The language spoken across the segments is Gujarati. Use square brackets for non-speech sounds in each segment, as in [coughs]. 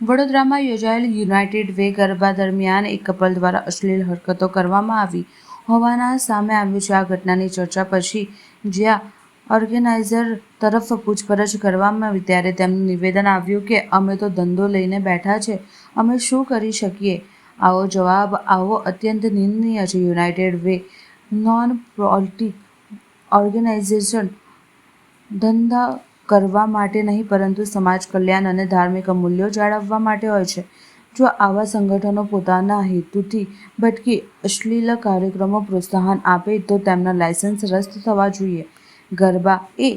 વડોદરામાં યોજાયેલ યુનાઇટેડ વે ગરબા દરમિયાન એક કપલ દ્વારા અશ્લીલ હરકતો કરવામાં આવી. હોવાના સામે આવ્યું છે આ ઘટનાની ચર્ચા પછી જ્યાં ઓર્ગેનાઇઝર તરફ પૂછપરછ કરવામાં આવી ત્યારે તેમનું નિવેદન આવ્યું કે અમે તો ધંધો લઈને બેઠા છે, અમે શું કરી શકીએ? આવો જવાબ, આવો અત્યંત નિંદનીય છે. United Way non politic organisation ધંધા કરવા માટે નહીં, પરંતુ સમાજ કલ્યાણ અને ધાર્મિક મૂલ્યો જાળવવા માટે હોય છે. જો આવા સંગઠનો પોતાના હેતુથી ભટકી અશ્લીલ કાર્યક્રમો પ્રોત્સાહન આપે, તો તેમના લાયસન્સ રદ થવા જોઈએ. ગરબા એ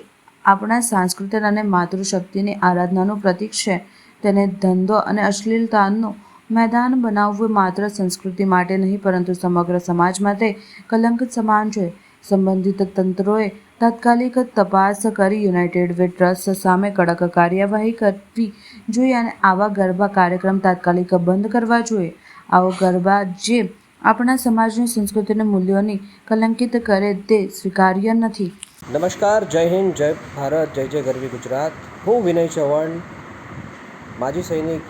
આપણા સાંસ્કૃતિક અને માતૃશક્તિની આરાધનાનું પ્રતીક છે. તેને ધંધો અને અશ્લીલતાનું મેદાન બનાવવું માત્ર સંસ્કૃતિ માટે નહીં, પરંતુ સમગ્ર સમાજ માટે કલંક સમાન છે. સંબંધિત તંત્રોએ તાત્કાલિક તપાસ કરી યુનાઇટેડ વે ટ્રસ્ટ સામે કડક કાર્યવાહી કરવી જોઈએ અને આવા ગરબા કાર્યક્રમ તાત્કાલિક બંધ કરવા જોઈએ. આવો ગરબા જે આપણા સમાજની સંસ્કૃતિને મૂલ્યોની કલંકિત કરે તે સ્વીકાર્ય નથી. નમસ્કાર, જય હિન્દ, જય ભારત, જય જય ગરવી ગુજરાત. હું વિનય ચૌહાણ, માજી સૈનિક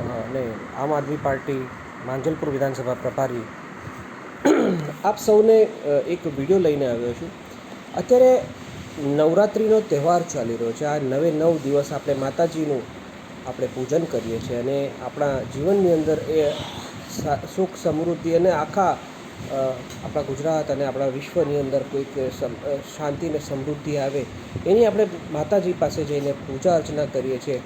અને આમ આદમી પાર્ટી, માંજલપુર વિધાનસભા પ્રભારી. આપ સૌને એક વીડિયો લઈને આવ્યો છું. અત્યારે નવરાત્રિનો તહેવાર ચાલી રહ્યો છે. આ નવે નવ દિવસ આપણે માતાજીનું આપણે પૂજન કરીએ છીએ અને આપણા જીવનની અંદર એ સુખ સમૃદ્ધિ અને આખા આપણા ગુજરાત અને આપણા વિશ્વની અંદર કોઈક શાંતિ અને સમૃદ્ધિ આવે એની આપણે માતાજી પાસે જઈને પૂજા અર્ચના કરીએ છીએ.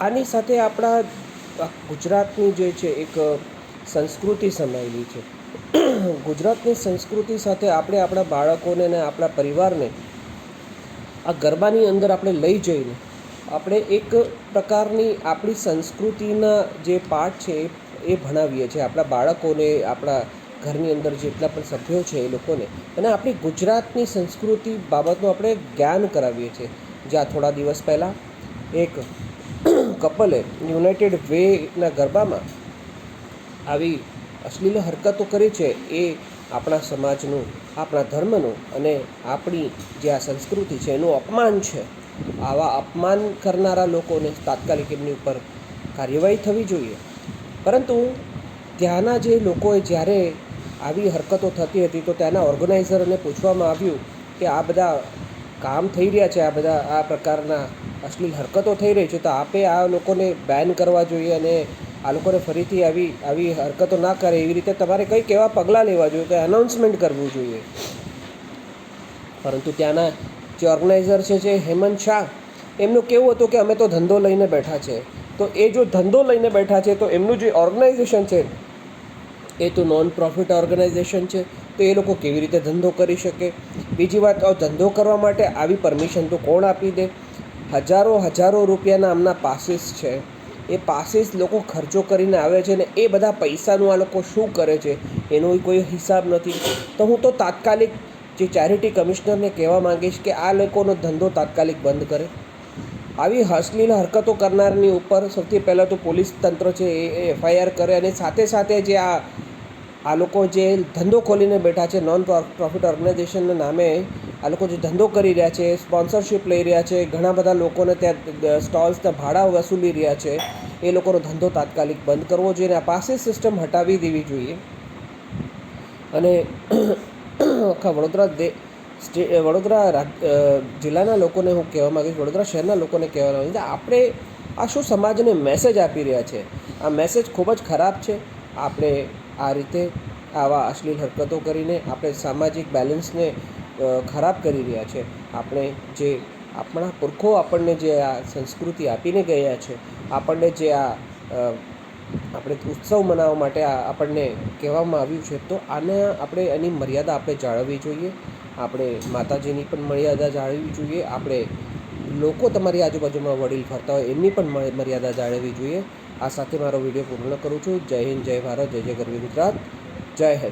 આની સાથે આપણા ગુજરાતની જે છે એક સંસ્કૃતિ સમાયેલી છે. ગુજરાતની સંસ્કૃતિ સાથે આપણે આપણા બાળકોને અને આપણા પરિવારને આ ગરબાની અંદર આપણે લઈ જઈને આપણે એક પ્રકારની આપણી સંસ્કૃતિના જે પાઠ છે એ ભણાવીએ છીએ. આપણા બાળકોને, આપણા ઘરની અંદર જેટલા પણ સભ્યો છે એ લોકોને. અને આપણી ગુજરાતની સંસ્કૃતિ બાબતનું આપણે જ્ઞાન કરાવીએ છીએ. જ્યાં થોડા દિવસ પહેલાં એક કપલે યુનાઇટેડ વેના ગરબામાં આવી અશ્લીલ હરકતો કરી છે એ આપણા સમાજનું, આપણા ધર્મનું અને આપણી જે આ સંસ્કૃતિ છે એનું અપમાન છે. આવા અપમાન કરનારા લોકોને તાત્કાલિક એમની ઉપર કાર્યવાહી થવી જોઈએ. પરંતુ ત્યાંના જે લોકોએ જ્યારે આવી હરકતો થતી હતી તો ત્યાંના ઓર્ગેનાઇઝરને પૂછવામાં આવ્યું કે આ બધા કામ થઈ રહ્યા છે, આ બધા, આ પ્રકારના અશ્લીલ હરકતો થઈ રહી છે, તો આપે આ લોકોને બેન કરવા જોઈએ અને આ લોકોને ફરીથી આવી આવી હરકતો ના કરે એવી રીતે તમારે કંઈક એવા પગલાં લેવા જોઈએ કે અનાઉન્સમેન્ટ કરવું જોઈએ. પરંતુ ત્યાંના જે ઓર્ગેનાઇઝર છે, જે હેમંત શાહ, એમનું કેવું હતું કે અમે તો ધંધો લઈને બેઠા છે. તો એ જો ધંધો લઈને બેઠા છે, તો એમનું જે ઓર્ગેનાઇઝેશન છે, એ તો નોન પ્રોફિટ ઓર્ગેનાઇઝેશન છે, તો એ લોકો કેવી રીતે ધંધો કરી શકે? બીજી વાત ધંધો કરવા માટે આવી પરમિશન તો કોણ આપી દે? હજારો હજારો રૂપિયાના આમના પાસીસ છે. એ પાસે જ લોકો ખર્ચો કરીને આવે છે ને એ બધા પૈસાનું આ લોકો શું કરે છે? એનો કોઈ હિસાબ નથી. તો હું તો તાત્કાલિક જે ચેરિટી કમિશનરને કહેવા માંગીશ કે આ લોકોનો ધંધો તાત્કાલિક બંધ કરે. આવી હસલીલ હરકતો કરનારની ઉપર સૌથી પહેલાં તો પોલીસ તંત્ર છે એ એફઆઈઆર કરે અને સાથે સાથે જે આ આ લોકો જે ધંધો ખોલીને બેઠા છે નોન પ્રોફિટ ઓર્ગેનાઇઝેશનના નામે, આ લોકો જે ધંધો કરી રહ્યા છે સ્પોન્સરશિપ લઈ રહ્યા છે, ઘણા બધા લોકોને ત્યાં સ્ટોલ્સના ભાડા વસૂલી રહ્યા છે, એ લોકોનો ધંધો તાત્કાલિક બંધ કરવો જોઈએ અને આ પાસે સિસ્ટમ હટાવી દેવી જોઈએ. અને [coughs] આખા વડોદરા દે વડોદરા જિલ્લાના લોકોને હું કહેવા માગીશ વડોદરા શહેરના લોકોને કહેવા માગીશ આપણે આ શું સમાજને મેસેજ આપી રહ્યા છે? આ મેસેજ ખૂબ જ ખરાબ છે. આપણે આ રીતે આવા અશ્લીલ હરકતો કરીને આપણે સામાજિક બેલેન્સને ખરાબ કરી રહ્યા છે. આપણે જે આપણા પુરખો આપણને જે આ સંસ્કૃતિ આપીને ગયા છે, આપણને જે આ આપણે ઉત્સવ મનાવવા માટે આ આપણને કહેવામાં આવ્યું છે, તો આને આપણે એની મર્યાદા આપણે જાળવવી જોઈએ. આપણે માતાજીની પણ મર્યાદા જાળવવી જોઈએ. આપણે લોકો તમારી આજુબાજુમાં વડીલ ફરતા હોય એમની પણ મર્યાદા જાળવવી જોઈએ. આ સાથે મારો વીડિયો પૂર્ણ કરું છું. જય હિન્દ, જય ભારત, જય જય ગરવી ગુજરાત. જય હિન્દ.